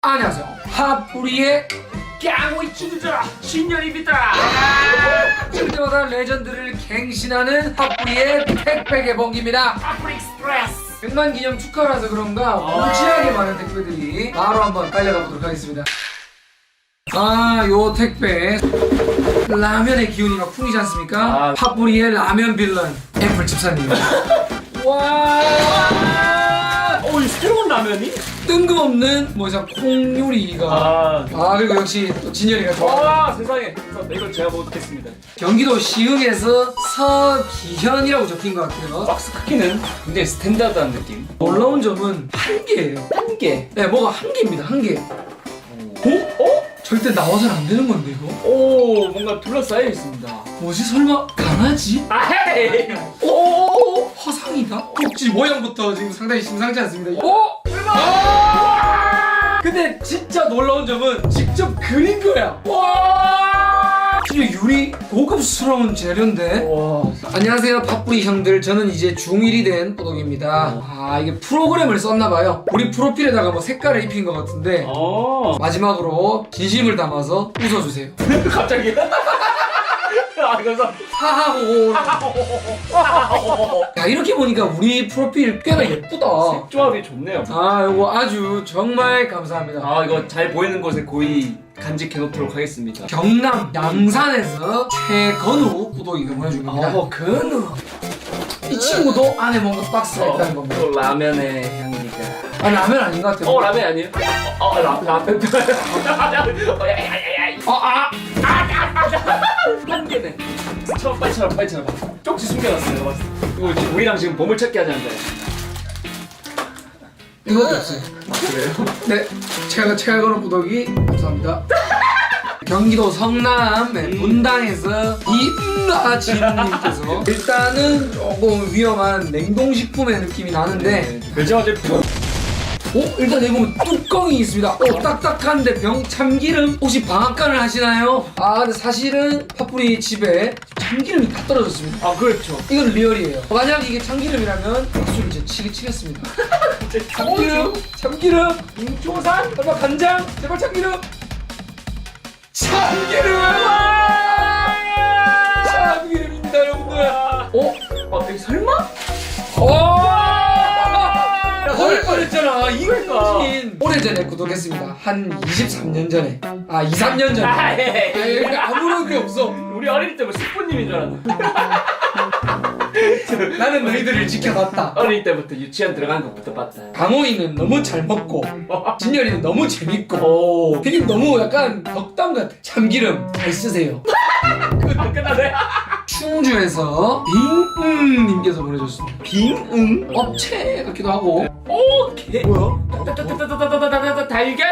안녕하세요. 핫뿌리의 깡의 친구들아 신년입니다 칠 때마다 레전드를 갱신하는 핫뿌리의 택배 개봉기입니다. 아프리 익스프레스 100만 기념 축하라서 그런가 무지하게 많은 택배들이 바로 한번 달려가 보도록 하겠습니다. 아, 요 택배 라면의 기운이 막 풍기지 않습니까? 아. 핫뿌리의 라면 빌런 애플 집사님. 와, 새로운 라면이? 뜬금없는 뭐자 콩 요리가. 아, 아 그리고 역시 또 진열이가 좋아. 와 세상에 자, 이거 제가 먹겠습니다 경기도 시흥에서 서기현이라고 적힌 것 같아요. 박스 크기는 굉장히 스탠다드한 느낌 놀라운 점은 한 개예요. 한 개. 네, 뭐가 한 개입니다. 한 개. 어? 어? 절대 나와서는 안 되는 건데 이거. 오 뭔가 둘러싸여 있습니다 뭐지 설마 강아지? 아 헤이 오 화상이다. 꼭지 모양부터 지금 상당히 심상치 않습니다. 오 아! 근데 진짜 놀라운 점은 직접 그린 거야. 와 진짜 유리 고급스러운 재료인데. 와 안녕하세요 팝뿌리 형들 저는 이제 중1이 된 뽀독입니다 아 이게 프로그램을 썼나봐요 우리 프로필에다가 뭐 색깔을 입힌 것 같은데 어. 마지막으로 진심을 담아서 웃어주세요 갑자기 아 그래서 하하호 야 이렇게 보니까 우리 프로필 꽤나 예쁘다. 조합이 좋네요. 아 요거 아주 정말 감사합니다. 아 이거 잘 보이는 곳에 고이 간직해 놓도록 하겠습니다. 경남 양산에서 최건우 구독이가 보내준 겁니다. 어 근우. 이 친구도 안에 뭔가 박스가 있다는 겁니다. 또 라면의 향기가. 아 라면 아닌 것 같아요. 어 라면 아니에요? 어, 어 라, 라면 한 개네 처음 빨리 쳐라 빨리 쳐라 쪽지 숨겨놨어 내가 봤을 때 이거 지금 우리랑 지금 보물찾기 하자는 거야 이것도 없어요. 그래요? 네, 제가 최근의 구독이 감사합니다. 경기도 성남 네, 분당에서 이나진님께서 일단은 조금 위험한 냉동식품의 느낌이 나는데 결정하지 오 일단 여기 보면 뚜껑이 있습니다. 오 딱딱한데 병 참기름. 혹시 방앗간을 하시나요? 아 근데 사실은 파뿌리 집에 참기름이 다 떨어졌습니다. 아 그렇죠. 이건 리얼이에요. 만약 이게 참기름이라면 박수를 이제 치게 치겠습니다. 참기름 참기름 인초산? 설마 간장? 제발 참기름! 참기름 참기름입니다 여러분들. 어? 어 여기 설마? 오! 뻔했잖아 그러니까. 이거진 오래전에 구독했습니다. 한 23년 전에. 아 2, 3년 전에. 아, 예, 아, 예. 여기 아무런 게 없어. 우리 어릴 때뭐 스프님인 줄 알았는데 나는 너희들을 지켜봤다. 어릴 때부터 유치원 들어간 것부터 봤다. 강호이는 너무 잘 먹고 진열이는 너무 재밌고 오. 되게 너무 약간 덕담 같아. 참기름 잘 쓰세요. 아, 끝나네. 충주에서 빙응님께서 보내줬습니다. 빙응 업체 같기도 하고. 오개 뭐야? 따따따따따따따따 달걀?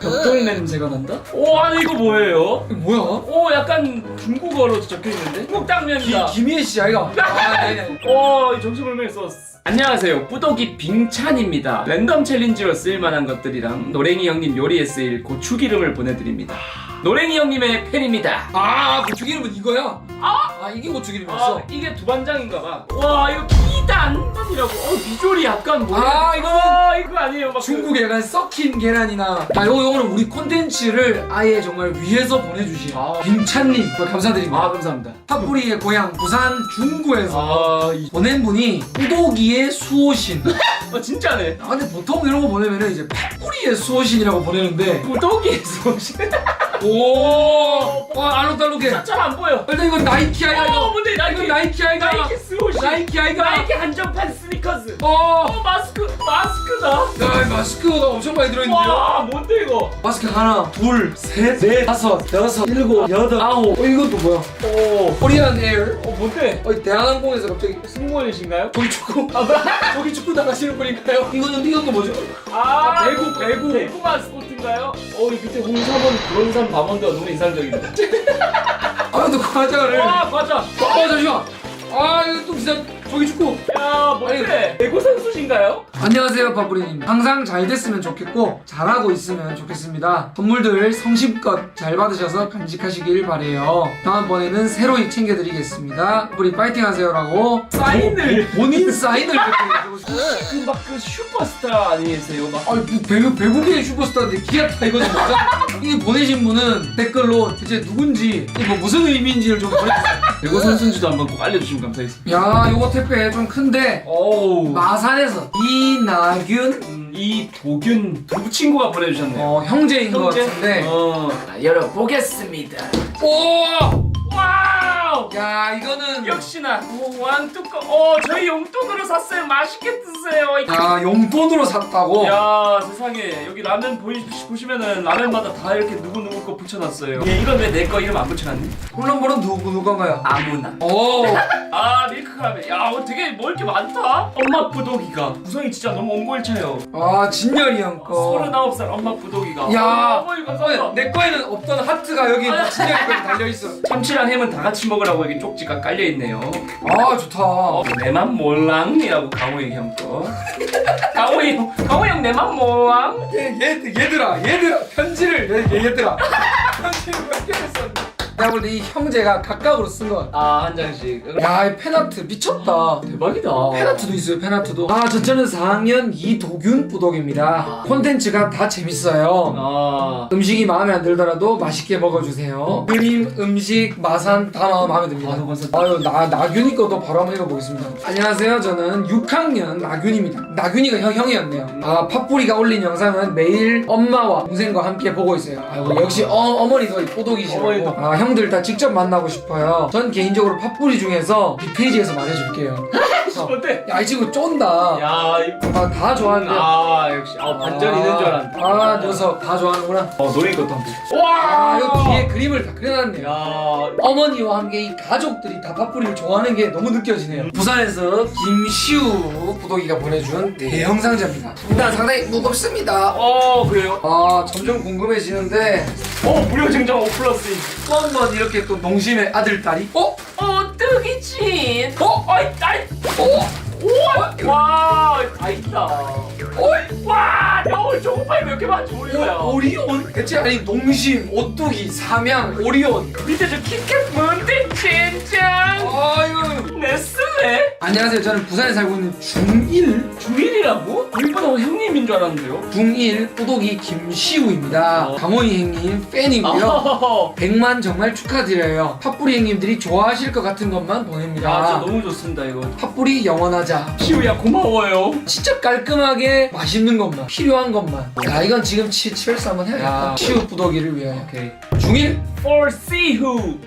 벽돌 냄새가 난다? 오 아니 이거 뭐예요? 이거 뭐야? 오 약간 중국어로 적혀 있는데 당면이다. 기, 김희애 씨 아이가? 아, 네네. 오, 이 정신을 썼어. 안녕하세요. 뿌독이 빙찬입니다. 랜덤 챌린지로 쓸만한 것들이랑 노랭이 형님 요리에 쓰일 고추기름을 보내드립니다. 노랭이 형님의 팬입니다. 아 고추기름은 이거야? 아, 아 이게 고추기름이었어? 아, 이게 두반장인가 봐. 와, 이거 기단이라고. 어, 비주얼이 약간 뭐야? 아, 이거는 아, 이거 아니에요. 막 중국의 약간 썩힌 계란이나 아 요거 요거는 우리 콘텐츠를 아예 정말 위에서 보내주신 아. 빙찬님 그... 감사드립니다 아, 감사합니다. 팥뿌리의 고향 부산 중구에서 아, 이... 보낸 분이 우도기의 수호신 어, 진짜네. 아 근데 보통 이런 거 보내면은 이제 팥뿌리의 수호신이라고 보내는데 뿌독이에서 오, 와 알록달록해 잘 안 보여. 일단 이건 나이키 아이가 어, 이거 뭔데 나이키 이건 나이키 아이가 나이키 스오시. 나이키 아이가 나이키 한정판 스니커즈. 어 어 마스크 마스크다. 야, 마스크가 엄청 많이 들어있는데요 와 뭔데 이거? 마스크 하나, 둘, 셋, 넷, 다섯, 여섯, 일곱, 여덟, 아홉. 어, 이것도 뭐야? 오. 코리안 에어. 어 뭔데? 어, 대한항공에서 갑자기 승무원이신가요? 저기 축구, 아, 뭐? 저기 축구 나가시는 분인가요? 이거는 이것도 뭐죠? 아, 아, 배구, 배구. 배구 마스코 아닌가요? 어 그때 홍사범 그런산 밤원대가 너무 인상적이네. 아, 너 그 과자를. 아 과자. 아, 잠시만. 아, 이거 또 비싼 저기 축구. 야 뭔데? 배구 선수신가요? 안녕하세요 바브리님 항상 잘 됐으면 좋겠고 잘하고 있으면 좋겠습니다 선물들 성심껏 잘 받으셔서 간직하시길 바래요 다음번에는 새로이 챙겨드리겠습니다 바브리 파이팅 하세요 라고 사인을. 본인 사인을 이렇게 해주고 싶어요. 그막 그 슈퍼스타 아니세요? 막 아니 뭐 배우, 배구계의 슈퍼스타인데 기아 타이거즈 맞아? 이 보내신 분은 댓글로 대체 누군지 이뭐 무슨 의미인지를 좀 보내주세요 배구 선수인지도 한번 꼭 알려주시면 감사하겠습니다. 야 요거 택배 좀 큰데 오우. 마산에서 이나균 음, 이 도균 두 친구가 보내주셨네요. 어, 형제인 것 형제? 같은데 어. 자, 열어보겠습니다. 오! 야 이거는 역시나 왕 뚜껑. 어 저희 용돈으로 샀어요. 맛있게 드세요. 야 용돈으로 샀다고? 야 세상에 여기 라면 보이, 보시면은 라면마다 다 이렇게 누구 누구 거 붙여놨어요. 얘 이건 왜 내 거 이름 안 붙여놨니? 홈런볼은 누구 누군가요? 아무나. 오 아 밀크 라면. 야 어, 되게 먹을 게 많다. 엄마 부독이가 구성이 진짜 너무 옹골차요. 아 진열이 형 거. 39살 엄마 부독이가. 야, 어머 이거 감사합니다. 내 거에는 없던 하트가 여기 아. 진열이 거에 달려 있어. 참치랑 햄은 다 같이 먹으라고 여기 쪽지가 깔려 있네요. 아 좋다. 어, 내맘 몰랑이라고 강호이 형 거. 강호이 형, 강호이 형 내맘 몰랑. 얘, 얘 얘들아 얘들아 편지를 얘, 얘들아 편지를 몇 개를 썼는데. 내가 볼 때 이 형제가 각각으로 쓴 것 같아. 아 한 장씩. 야, 이 팬아트 미쳤다. 대박이다. 팬아트도 있어요, 팬아트도. 아, 전체는 4학년 이도균 부독입니다. 콘텐츠가 다 재밌어요. 아. 음식이 마음에 안 들더라도 맛있게 먹어주세요. 그림, 음식, 마산 다 마음에 듭니다. 아, 벌써- 아유, 나, 나균이 거도 바로 한번 읽어보겠습니다. 안녕하세요. 저는 6학년 나균입니다. 나균이가 형, 형이었네요. 아, 팥뿌리가 올린 영상은 매일 엄마와 동생과 함께 보고 있어요. 아이고, 역시 어, 어머니도 뽀독이시라고. 어머니도. 아, 형들 다 직접 만나고 싶어요. 전 개인적으로 팥뿌리 중에서 뒷페이지에서 말해줄게요. 어. 어때? 야, 이 친구 쫀다. 야, 이... 아, 다 좋아하는데. 아 역시 아 반전 있는 줄 알았는데. 아, 녀석 다 좋아하는구나. 어 노래 것도 한번. 아, 와. 여기 뒤에 그림을 다 그려놨네요. 야. 어머니와 함께 이 가족들이 다 팥뿌리를 좋아하는 게 너무 느껴지네요. 부산에서 김시우 부독이가 보내준 대형 상자입니다. 일단 상당히 무겁습니다. 어 그래요? 아, 점점 궁금해지는데 어 무료 증정 5 플러스. 또 한번 이렇게 또 농심의 아들 딸이 어? 어 뜨기친. 어? 아이 아이. 어? 오. 와. 다 있다. 와. 겨울 초코파이 몇개 많지 우리 거야. 어? 오리온? 대체 아니 농심, 오뚜기, 삼양, 오리온 밑에 저 키캣 뭔데 젠장. 아유 네슬 레? 안녕하세요 저는 부산에 살고 있는 중1 중일이라고? 일본어 형님인 줄 알았는데요. 중1 뿌독이 김시우입니다 어. 강호이 형님 팬이고요 아, 100만 정말 축하드려요 팥뿌리 형님들이 좋아하실 것 같은 것만 야, 보냅니다 진짜 너무 좋습니다 이거. 팥뿌리 영원하자 시우야 고마워요. 진짜 깔끔하게 맛있는 것만 필요한 것만 야 이건 지금 치, 치얼스 한번 해야겠다 야. 시우 뿌독이를 위하여 오케이. 중1? For see who.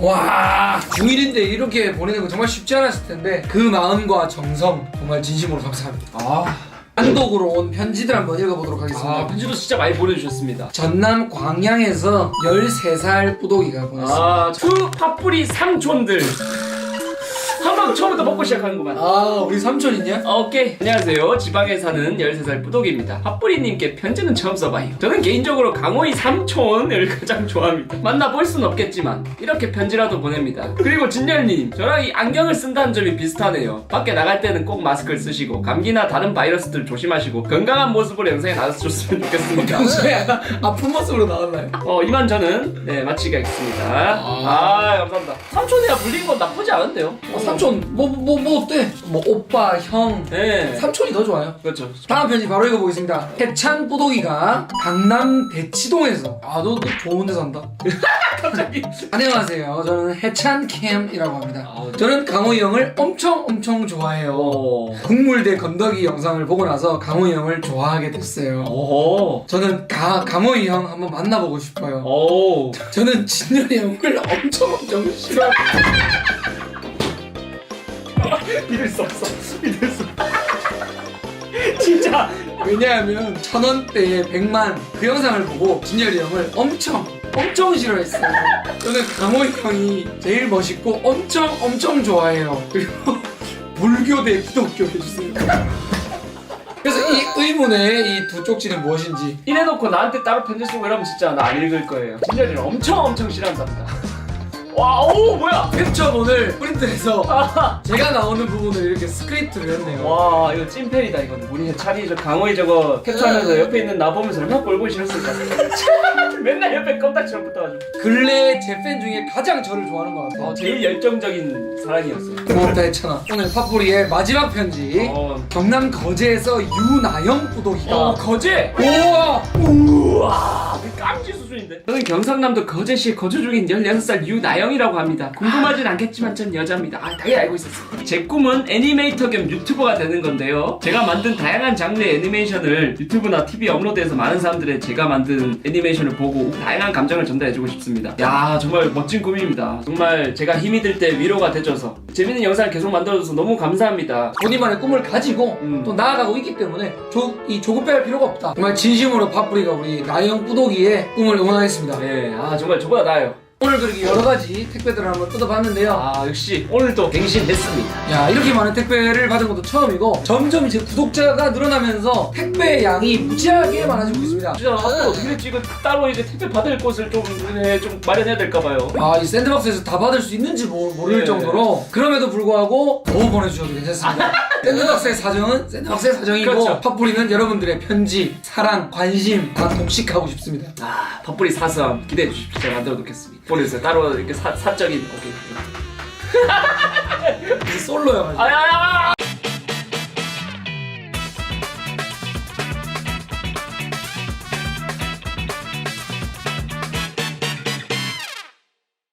와 중1인데 이렇게 보내는 거 정말 쉽지 않았을 텐데 그 마음과 정성 정말 진심으로 감사합니다 아, 단독으로 온 편지들 한번 읽어보도록 하겠습니다 아 편지도 진짜 많이 보내주셨습니다. 전남 광양에서 13살 뿌독이가 보냈습니다 아, 투 팥뿌리 삼촌들. 한방 처음부터 먹고 시작하는구만. 아 우리 삼촌 있냐? 오케이. 안녕하세요. 지방에 사는 13살 뿌독입니다. 팥뿌리님께 편지는 처음 써봐요. 저는 개인적으로 강호이 삼촌을 가장 좋아합니다. 만나볼 순 없겠지만, 이렇게 편지라도 보냅니다. 그리고 진열님, 저랑 이 안경을 쓴다는 점이 비슷하네요. 밖에 나갈 때는 꼭 마스크를 쓰시고, 감기나 다른 바이러스들 조심하시고, 건강한 모습으로 영상에 나와줬으면 좋겠습니다. 평소에 약간 아픈 모습으로 나왔나요? 어, 이만 저는, 네, 마치겠습니다. 아, 감사합니다. 삼촌이야 불린 건 나쁘지 않은데요? 어, 삼촌 뭐 뭐 뭐 어때? 뭐 오빠 형 네. 삼촌이 더 좋아요 그렇죠. 다음 편지 바로 읽어보겠습니다 해찬 뿌독이가 강남 대치동에서 아너 너 좋은 데 산다 갑자기. 안녕하세요 저는 해찬 캠이라고 합니다 아, 저는 강호이 형을 엄청 엄청 좋아해요 어. 국물대 건더기 영상을 보고 나서 강호이 형을 좋아하게 됐어요 오. 저는 가, 강호이 형 한번 만나보고 싶어요 오. 저는 진열이 형을 엄청 엄청 싫어해요 믿을 수 없어. 믿을 수. 진짜. 왜냐하면 천 원대에 백만 그 영상을 보고 진열이 형을 엄청 엄청 싫어했어요. 저는 강호이 형이 제일 멋있고 엄청 엄청 좋아해요. 그리고 불교 대 기독교 해주세요. 그래서 이 의문의 이 두 쪽지는 무엇인지 이래놓고 나한테 따로 편지 쓰고 이러면 진짜 나 안 읽을 거예요. 진짜로 엄청 엄청 싫어한답니다. 와, 오, 뭐야? 캡처본을 프린트해서 아, 제가 나오는 부분을 이렇게 스크립트를 했네요. 와, 이거 찐팬이다, 이거는. 우리 차리 저 강호이 저거 캡처하면서 옆에 있는 나 보면서 얼마나 꼴보기 싫었을까. 맨날 옆에 껌딱지랑 붙어가지고. 근래 제 팬 중에 가장 저를 좋아하는 것 같아요. 어, 제일 열정적인 사랑이었어요. 고맙다 했잖아. 오늘 팝뿌리의 마지막 편지. 어, 경남 거제에서 유나영 부독이다. 어 거제! 우와! 우와, 그 깜지 수준인데. 저는 경상남도 거제시에 거주 중인 16살 유나영이라고 합니다. 궁금하진 않겠지만 전 여자입니다. 아, 당연히 알고 있었어요. 제 꿈은 애니메이터 겸 유튜버가 되는 건데요. 제가 만든 다양한 장르의 애니메이션을 유튜브나 TV에 업로드해서 많은 사람들의 제가 만든 애니메이션을 보고 다양한 감정을 전달해주고 싶습니다. 야, 정말 멋진 꿈입니다. 정말 제가 힘이 들 때 위로가 돼줘서 재밌는 영상을 계속 만들어줘서 너무 감사합니다. 본인만의 꿈을 가지고 음. 또 나아가고 있기 때문에 조, 이 조급해할 필요가 없다. 정말 진심으로 팝뿌리가 우리 나영 부독이의 꿈을 응원하겠습니다. 네, 아 정말 저보다 나아요. 오늘 그렇게 여러 가지 택배들을 한번 뜯어봤는데요. 아 역시 오늘도 갱신했습니다. 야 이렇게 많은 택배를 받은 것도 처음이고 점점 이제 구독자가 늘어나면서 택배 양이 무지하게 많아지고 있습니다. 진짜 앞으로 어떻게 될지 이거 따로 이제 택배 받을 곳을 좀, 네, 좀 마련해야 될까 봐요. 아 이 샌드박스에서 다 받을 수 있는지 모, 모를 네. 정도로 그럼에도 불구하고 너무 보내주셔도 괜찮습니다. 샌드박스의 사정은 샌드박스의 사정이고 그렇죠. 팟뿌리는 여러분들의 편지, 사랑, 관심 다 독식하고 싶습니다. 아 팝뿌리 사슴 기대해 주십시오. 제가 만들어 놓겠습니다. 보내주세요. 따로 이렇게 사, 사적인 오케이. 솔로여가지고. 아야야